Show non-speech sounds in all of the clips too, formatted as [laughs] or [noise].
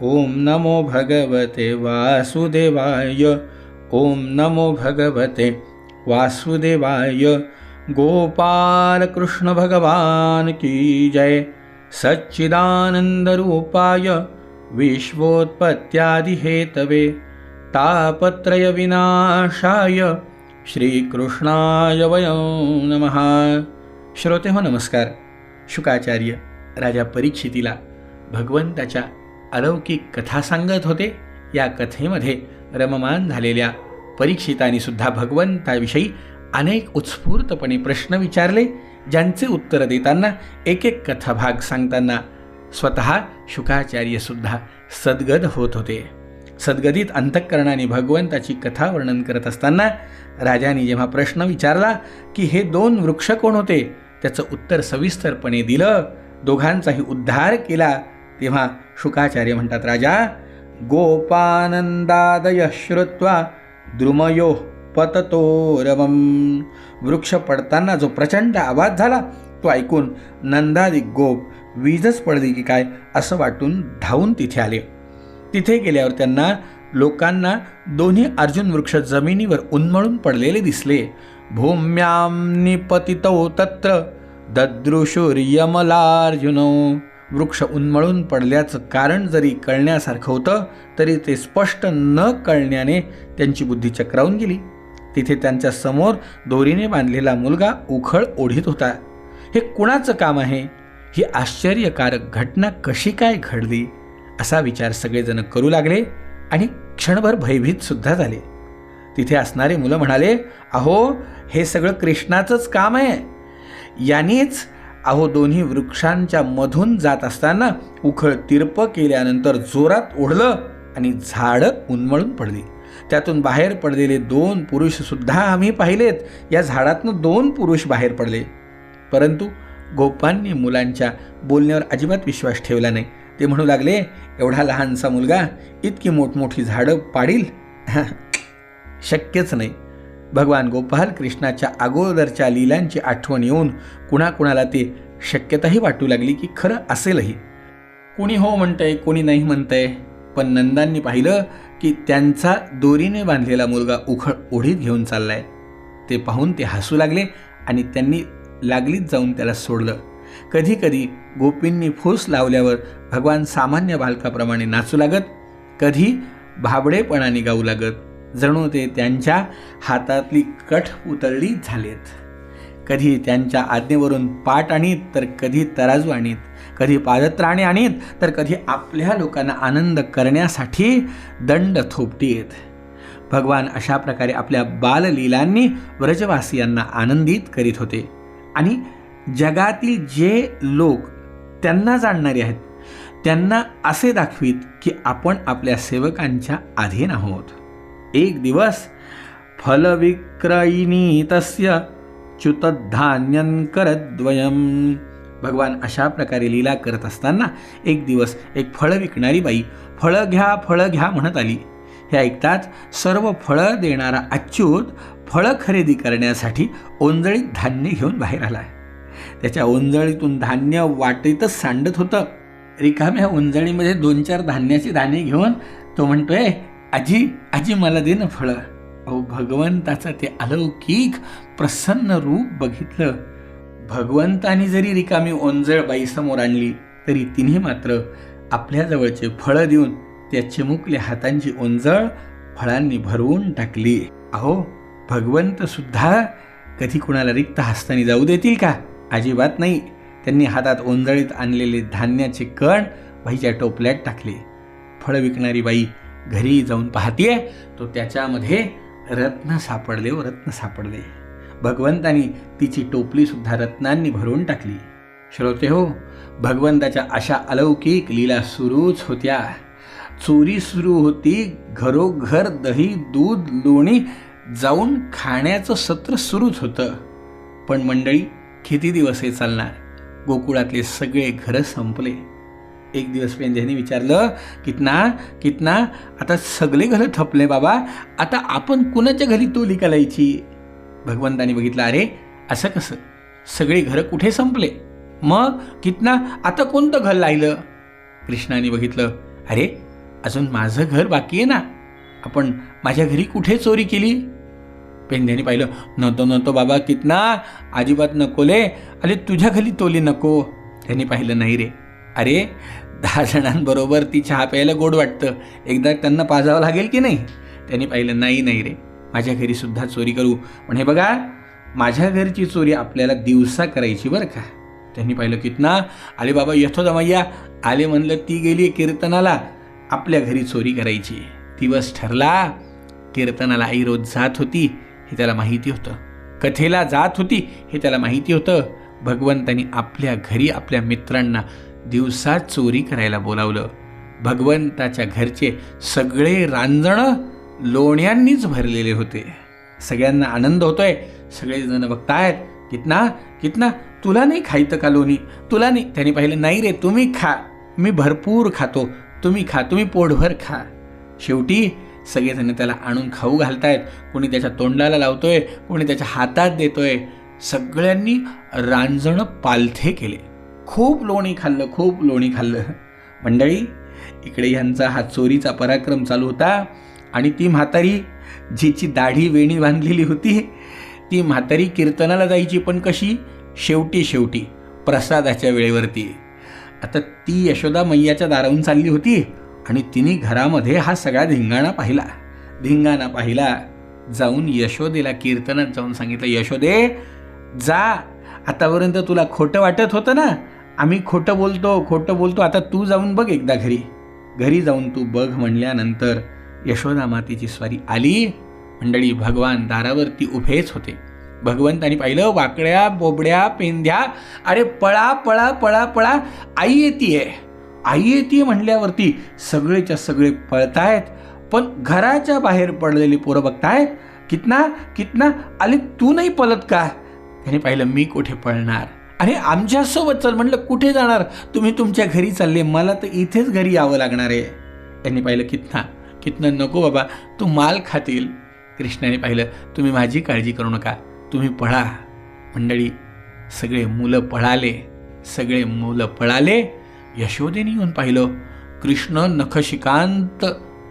ओम नमो भगवते वासुदेवाय ओम नमो भगवते वासुदेवाय। गोपाल कृष्ण भगवान की जय। सच्चिदानंदरूपाय विश्वोत्पत्त्यादिहेतवे। तापत्रयविनाशाय श्रीकृष्णाय वयं नमः। श्रोते हो नमस्कार। शुकाचार्य राजा परीक्षितीला भगवंताच्या अलौकिक कथा सांगत होते. या कथेमध्ये रममान झालेल्या परीक्षितांनी सुद्धा भगवंताविषयी अनेक उत्स्फूर्तपणे प्रश्न विचारले ज्यांचे उत्तर देताना एक एक कथाभाग सांगताना स्वतः शुकाचार्यसुद्धा सद्गद होत होते. सद्गदित अंतःकरणाने भगवंताची कथा वर्णन करत असताना राजाने जेव्हा प्रश्न विचारला की हे दोन वृक्ष कोण होते त्याचं उत्तर सविस्तरपणे दिलं. दोघांचाही उद्धार केला. तेव्हा शुकाचार्य म्हणतात राजा गोपानंदादय श्रुत्वा द्रुमयो पततो रवम वृक्ष पडताना जो प्रचंड आवाज झाला तो ऐकून नंदादिक गोप वीजच पडली की काय असं वाटून धावून तिथे आले. तिथे गेल्यावर त्यांना लोकांना दोन्ही अर्जुन वृक्ष जमिनीवर उन्मळून पडलेले दिसले. भूम्याम निपतितो तत्र ददृशुर्यमलार्जुनो वृक्ष उन्मळून पडल्याचं कारण जरी कळण्यासारखं होतं तरी ते स्पष्ट न कळण्याने त्यांची बुद्धी चक्रावून गेली. तिथे त्यांच्यासमोर दोरीने बांधलेला मुलगा उखळ ओढीत होता. हे कुणाचं काम आहे? ही आश्चर्यकारक घटना कशी काय घडली? असा विचार सगळेजण करू लागले आणि क्षणभर भयभीत सुद्धा झाले. तिथे असणारे मुलं म्हणाले अहो हे सगळं कृष्णाचंच काम आहे. यांनीच अहो दोन्ही वृक्षांच्या मधून जात असताना उखळ तिरप केल्यानंतर जोरात ओढलं आणि झाडं उन्मळून पडली. त्यातून बाहेर पडलेले दोन पुरुषसुद्धा आम्ही पाहिलेत. या झाडातनं दोन पुरुष बाहेर पडले. परंतु गोपांनी मुलांच्या बोलण्यावर अजिबात विश्वास ठेवला नाही. ते म्हणू लागले एवढा लहानसा मुलगा इतकी मोठमोठी झाडं पाडील? [laughs] शक्यच नाही. भगवान गोपाल कृष्णाच्या अगोदरच्या लीलांची आठवण येऊन कुणाकुणाला ते शक्यताही वाटू लागली की खरं असेलही. कोणी हो म्हणतंय कोणी नाही म्हणतंय. पण नंदांनी पाहिलं की त्यांचा दोरीने बांधलेला मुलगा उखळ ओढीत घेऊन चाललाय. ते पाहून ते हसू लागले आणि त्यांनी लागलीच जाऊन त्याला सोडलं. कधी कधी गोपींनी फूस लावल्यावर भगवान सामान्य बालकाप्रमाणे नाचू लागत कधी भाबडेपणाने गाऊ लागत जणू ते त्यांच्या हातातली कठ उतरली झालेत. कधी त्यांच्या आज्ञेवरून पाठ आणीत तर कधी तराजू आणीत. कधी पादत्राणे आणीत तर कधी आपल्या लोकांना आनंद करण्यासाठी दंड थोपटीत. भगवान अशा प्रकारे आपल्या बाललीलांनी व्रजवासियांना आनंदित करीत होते. आणि जगातील जे लोक त्यांना जाणणारे आहेत त्यांना असे दाखवीत की आपण आपल्या सेवकांच्या अधीन आहोत. एक दिवस फलविक्रयिणी तस्य च्युतधान्यं करद्वयम. भगवान अशा प्रकारे लीला करत असताना एक दिवस एक फळं विकणारी बाई फळं घ्या फळं घ्या म्हणत आली. हे ऐकताच सर्व फळं देणारा अच्युत फळं खरेदी करण्यासाठी ओंजळीत धान्य घेऊन बाहेर आला. त्याच्या ओंजळीतून धान्य वाटेतच सांडत होतं. रिकाम्या ओंजळीमध्ये दोन चार धान्याची दाणे घेऊन तो म्हणतोय आजी आजी मला दे ना फळं. अहो भगवंताचं ते अलौकिक प्रसन्न रूप बघितलं. भगवंतानी जरी रिकामी ओंजळ बाईसमोर आणली तरी तिने मात्र आपल्याजवळचे फळं देऊन त्या चिमुकल्या हातांची ओंजळ फळांनी भरवून टाकली. अहो भगवंत सुद्धा कधी कुणाला रिक्त हस्तानी जाऊ देतील का? अजिबात नाही. त्यांनी हातात ओंजळीत आणलेले धान्याचे कण बाईच्या टोपल्यात टाकले. फळं विकणारी बाई घरी जाऊन पाहतीये तो त्याच्यामध्ये रत्न सापडले व रत्न सापडले. भगवंतानी तिची टोपली सुद्धा रत्नांनी भरून टाकली. श्रोते हो भगवंताच्या अशा अलौकिक लीला सुरूच होत्या. चोरी सुरू होती घरोघर दही दूध लोणी जाऊन खाण्याचं सत्र सुरूच होतं. पण मंडळी किती दिवस हे चालणार? गोकुळातले सगळे घरं संपले. एक दिवस म्हणजे पेंद्याने विचारलं कितना कितना आता सगळे घरं थपले बाबा आता आपण कुणाच्या घरी तोली कलायची? भगवंतानी बघितलं अरे असं कसं? सगळे घरं कुठे संपले? मग कितना आता कोणतं घर राहिलं कृष्णाने बघितलं अरे अजून माझं घर बाकी आहे ना? आपण माझ्या घरी कुठे चोरी केली? पेंद्याने पाहिलं नव्हतं नको बाबा कितना अजिबात नकोले अरे तुझ्या घरी तोली नको. त्यांनी पाहिलं नाही रे. अरे दहा जणांबरोबर ती चहा प्यायला गोड वाटतं. एकदा त्यांना पाजावं लागेल की नाही? त्यांनी पाहिलं नाही नाही रे. माझ्या घरी सुद्धा चोरी करू. पण हे बघा माझ्या घरची चोरी आपल्याला दिवसा करायची बरं का. त्यांनी पाहिलं कितना? आले बाबा यथोदमय्या. आले म्हणलं ती गेली कीर्तनाला. आपल्या घरी चोरी करायची. दिवस ठरला कीर्तनाला आई रोज जात होती हे त्याला माहिती होतं. कथेला जात होती हे त्याला माहिती होतं. भगवंतानी आपल्या घरी आपल्या मित्रांना दिवसात चोरी करायला बोलावलं. भगवंताच्या घरचे सगळे रांजणं लोण्यांनीच भरलेले होते. सगळ्यांना आनंद होतोय. सगळेजण बघतायत कितना कितना तुला नाही खायचं का लोणी? तुला नाही त्यांनी पाहिलं नाही रे तुम्ही खा. मी भरपूर खातो. तुम्ही खा तुम्ही पोटभर खा. शेवटी सगळेजण त्याला आणून खाऊ घालतायत. कोणी त्याच्या तोंडाला लावतोय कोणी त्याच्या हातात देतोय. सगळ्यांनी रांजणं पालथे केले. खूप लोणी खाल्लं खूप लोणी खाल्लं. मंडळी इकडे ह्यांचा हा चोरीचा पराक्रम चालू होता आणि ती म्हातारी जिची दाढी वेणी बांधलेली होती ती म्हातारी कीर्तनाला जायची पण कशी? शेवटी शेवटी प्रसादाच्या वेळेवरती. आता ती यशोदा मैयाच्या दाराहून चालली होती आणि तिने घरामध्ये हा सगळा धिंगाणा पाहिला. धिंगाणा पाहिला. जाऊन यशोदेला कीर्तनात जाऊन सांगितलं यशोदे जा. आतापर्यंत तुला खोटं वाटत होतं ना? आम्ही खोटं बोलतो खोटं बोलतो आता तू जाऊन बघ एकदा घरी. घरी जाऊन तू बघ म्हणल्यानंतर यशोदा मातेची स्वारी आली. मंडळी भगवान दारावरती उभेच होते. भगवंतानी पाहिलं वाकड्या बोबड्या पेंध्या अरे पळा पळा पळा पळा आई येते आई येते म्हणल्यावरती सगळेच्या सगळे पळतायत पण घराच्या बाहेर पडलेली पोरं बघतायत. कितना कितना आले तू नाही पळत का? त्याने पाहिलं मी कुठे पळणार? अरे आमच्यासोबत चल म्हटलं कुठे जाणार? तुम्ही तुमच्या घरी चालले मला तर इथेच घरी यावं लागणार आहे. त्यांनी पाहिलं कितना कितना नको बाबा तू माल खातील. कृष्णाने पाहिलं तुम्ही माझी काळजी करू नका तुम्ही पळा. मंडळी सगळे मुलं पळाले सगळे मुलं पळाले. यशोदेने येऊन पाहिलं कृष्ण नखशिकांत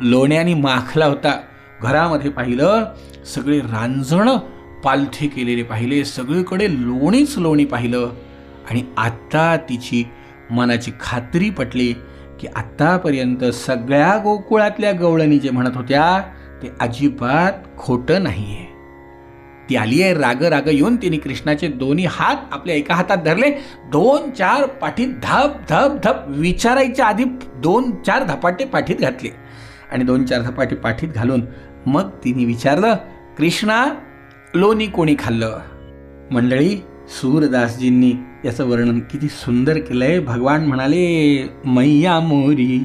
लोण्याने माखला होता. घरामध्ये पाहिलं सगळे रांजणं पालथे केलेले पाहिले सगळीकडे लोणीच लोणी पाहिलं. आणि आत्ता तिची मनाची खात्री पटली की आत्तापर्यंत सगळ्या गोकुळातल्या गवळणी जे म्हणत होत्या ते अजिबात खोटं नाही आहे ती आली आहे राग राग येऊन तिने कृष्णाचे दोन्ही हात आपल्या एका हातात धरले. दोन चार पाठीत धप धप धप विचारायच्या आधी दोन चार धपाटे पाठीत घातले. आणि दोन चार धपाटे पाठीत घालून मग तिने विचारलं कृष्णा लोणी कोणी खाल्लं? मंडळी सूरदासजींनी याचं वर्णन किती सुंदर केलंय. भगवान म्हणाले मैया मोरी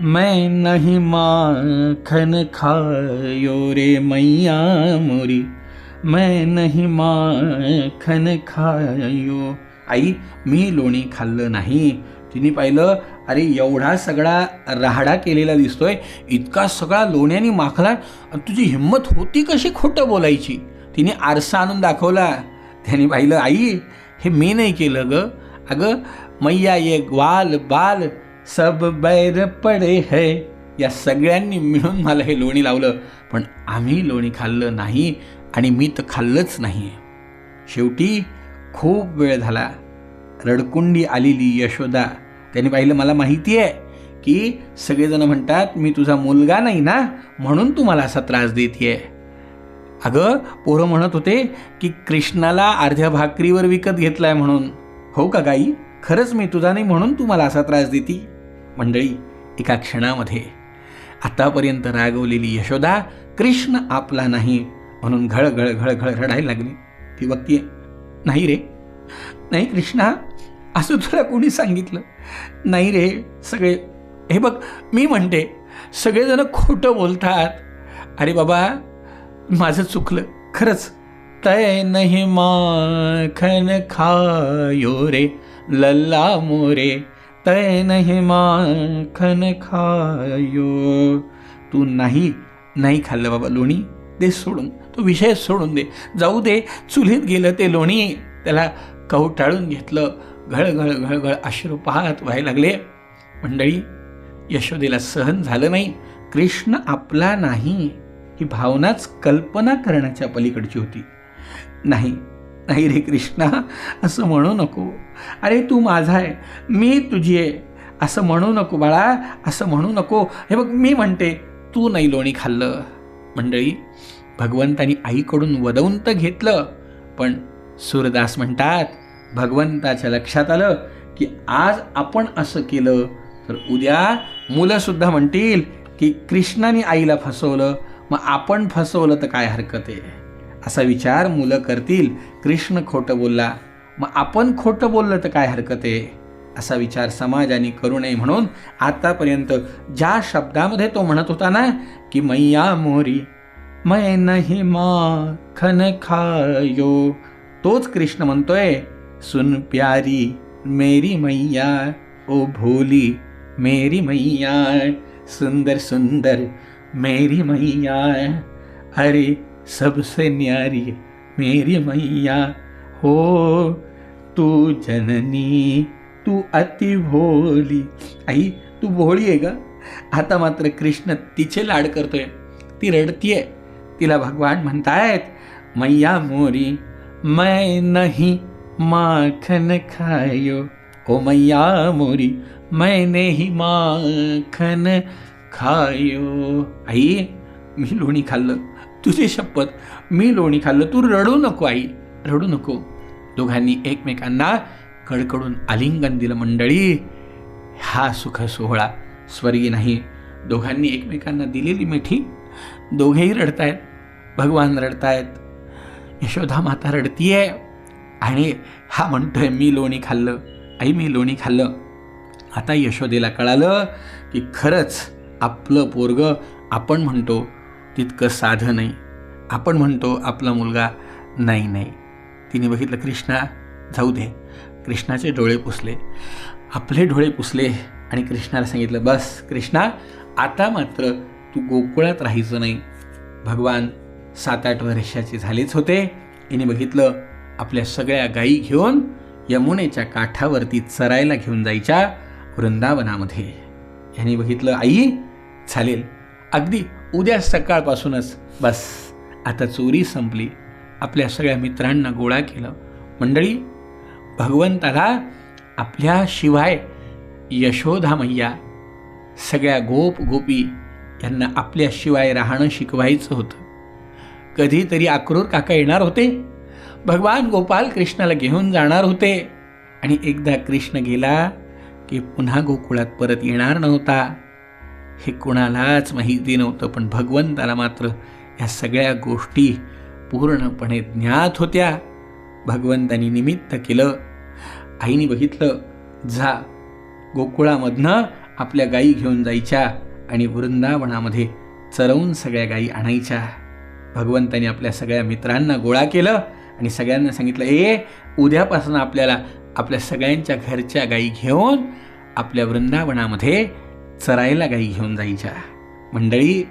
मैं नाही माखन खायो रे मैया मोरी मैं नाही माखन खायो. आई मी लोणी खाल्लं नाही. तिने पाहिलं अरे एवढा सगळा राहाडा केलेला दिसतोय. इतका सगळा लोण्याने माखला. तुझी हिंमत होती कशी खोटं बोलायची? तिने आरसा आणून दाखवला. त्याने पाहिलं आई हे मी नाही केलं ग. अगं मैया ये ग्वाल बाल सब बैर पडे है. या सगळ्यांनी मिळून मला हे लोणी लावलं. पण आम्ही लोणी खाल्लं नाही आणि मी तर खाल्लंच नाही शेवटी खूप वेळ झाला. रडकुंडी आलेली यशोदा. त्याने पाहिलं मला माहिती आहे की सगळेजण म्हणतात मी तुझा मुलगा नाही ना म्हणून तू मला असा त्रास देते अगं पोरं म्हणत होते की कृष्णाला अर्ध्या भाकरीवर विकत घेतलाय म्हणून. हो का गाई? खरंच मी तुझा नाही म्हणून तू मला असा त्रास देती? मंडळी एका क्षणामध्ये. आतापर्यंत रागवलेली यशोदा कृष्ण आपला नाही म्हणून घळ घळ घळ घळ रडायला लागली. ती बघतीये नाही रे. नाही कृष्णा असं तुला कोणी सांगितलं? नाही रे सगळे हे बघ मी म्हणते सगळेजण खोटं बोलतात. अरे बाबा माझं चुकलं. खरंच. तय नाही माखन खायो रे लल्ला मोरे. तय नाही माखन खायो. तू नाही नाही खाल्लं बाबा लोणी. दे सोडून. तो विषय सोडून दे. जाऊ दे. चुलीत गेलं ते लोणी. त्याला कवटाळून घेतलं. घळघळ घळघळ अश्रू पाहत व्हायला लागले. मंडळी यशोदेला सहन झालं नाही. कृष्ण आपला नाही. ही भावनाच कल्पना करण्याच्या पलीकडची होती. नाही नाही रे कृष्णा असं म्हणू नको. अरे तू माझा आहे मी तुझी आहे. असं म्हणू नको बाळा असं म्हणू नको. हे बघ मी म्हणते तू नाही लोणी खाल्लं. मंडळी भगवंतानी आईकडून वदवून तर घेतलं पण सूरदास म्हणतात भगवंताच्या लक्षात आलं की आज आपण असं केलं तर उद्या मुलंसुद्धा म्हणतील की कृष्णाने आईला फसवलं मग आपण फसवलं तर काय हरकत आहे? असा विचार मुलं करतील. कृष्ण खोटं बोलला मग आपण खोटं बोललं तर काय हरकत आहे? असा विचार समाजाने करू नये म्हणून आतापर्यंत ज्या शब्दामध्ये तो म्हणत होता ना की मैया मोरी मै नाही माखन खायो. तोच कृष्ण म्हणतोय सुन प्यारी मेरी मैया ओ भोली मेरी मैया सुंदर सुंदर मेरी मैया अरे सबसे न्यारी मेरी मैया। हो तू जननी तू अति भोली। आई तू भोळी आहे का आता मात्र कृष्ण तिचे लाड करतोय. ती रडतीये. तिला भगवान म्हणतायत मैया मोरी मैं नहीं माखन खायो. ओ मैया मोरी मैंने ही माखन खायो. आई मी लोणी खाल्लं. तुझी शपथ. मी लोणी खाल्लं. तू रडू नको आई. रडू नको. दोघांनी एकमेकांना कडकडून आलिंगन दिलं मंडळी. हा सुख सोहळा स्वर्गी नाही. दोघांनी एकमेकांना दिलेली मिठी. दोघेही रडतायत. भगवान रडतायत. यशोधा माता रडतीये. आणि हा म्हणतोय मी लोणी खाल्लं. आई मी लोणी खाल्लं. आता यशोदेला कळालं की खरंच आपलं पोरग आपण म्हणतो तितकं साधं नाही. आपण म्हणतो आपला मुलगा नाही नाही. तिने बघितलं कृष्णा जाऊ दे. कृष्णाचे डोळे पुसले. आपले डोळे पुसले आणि कृष्णाला सांगितलं बस कृष्णा आता मात्र तू गोकुळात राहायचं नाही. भगवान सात आठ वर्षाचे झालेच होते. हिने बघितलं आपल्या सगळ्या गायी घेऊन यमुनेच्या काठावरती चरायला घेऊन जायच्या वृंदावनामध्ये. यांनी बघितलं आई चालेल. अगदी उद्या सकाळपासूनच. बस. आता चोरी संपली. आपल्या सगळ्या मित्रांना गोळा केलं. मंडळी भगवंताला आपल्याशिवाय यशोधा मैया. सगळ्या गोप गोपी यांना आपल्याशिवाय राहणं शिकवायचं होतं. कधीतरी आक्रूर काका येणार होते. भगवान गोपाल कृष्णाला घेऊन जाणार होते. आणि एकदा कृष्ण गेला की पुन्हा गोकुळात परत येणार नव्हता. हे कुणालाच माहिती नव्हतं पण भगवंताला मात्र या सगळ्या गोष्टी पूर्णपणे ज्ञात होत्या. भगवंतानी निमित्त केलं. आईने बघितलं जा गोकुळामधनं आपल्या गायी घेऊन जायच्या आणि वृंदावनामध्ये चरवून सगळ्या गायी आणायच्या. भगवंतानी आपल्या सगळ्या मित्रांना गोळा केलं आणि सगळ्यांना सांगितलं ए उद्यापासून आपल्याला आपल्या सगळ्यांच्या घरच्या गायी घेऊन आपल्या वृंदावनामध्ये चरायला गाई घेऊन जायच्या. मंडळी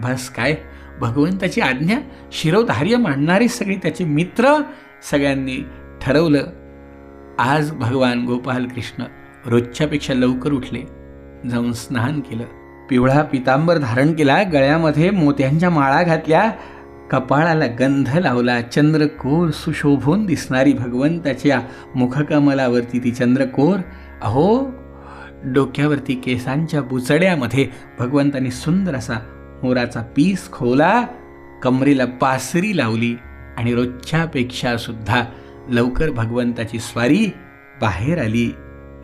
बस काय? भगवंताची आज्ञा शिरोधार्य मांडणारे सगळे त्याचे मित्र सगळ्यांनी ठरवलं. आज भगवान गोपाल कृष्ण रोजच्यापेक्षा लवकर उठले. जाऊन स्नान केलं. पिवळा पितांबर धारण केला. गळ्यामध्ये मोत्यांच्या माळा घातल्या. कपाळाला गंध लावला. चंद्रकोर सुशोभून दिसणारी भगवंताच्या मुखकमलावरती ती चंद्रकोर अहो डोक्यावरती केसांच्या बुचड्यामध्ये भगवंतानी सुंदर असा मोराचा पीस खोला कमरेला पासरी लावली आणि रोजच्यापेक्षा सुद्धा लवकर भगवंताची स्वारी बाहेर आली.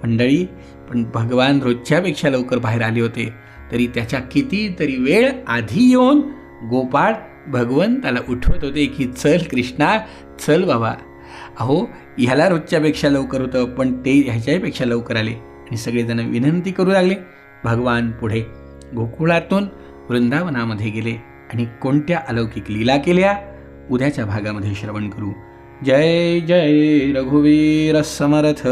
मंडळी पण भगवान रोजच्यापेक्षा लवकर बाहेर आले होते तरी त्याच्या कितीतरी वेळ आधी येऊन गोपाळ भगवंताला उठवत होते की चल कृष्णा चल बाबा. अहो ह्याला रोजच्यापेक्षा लवकर होतं पण ते ह्याच्यापेक्षा लवकर आले. आणि सगळेजण विनंती करू लागले भगवान पुढे गोकुळातून वृंदावनामध्ये गेले आणि कोणत्या अलौकिक लीला केल्या? उद्याच्या भागामध्ये श्रवण करू. जय जय रघुवीर समर्थ.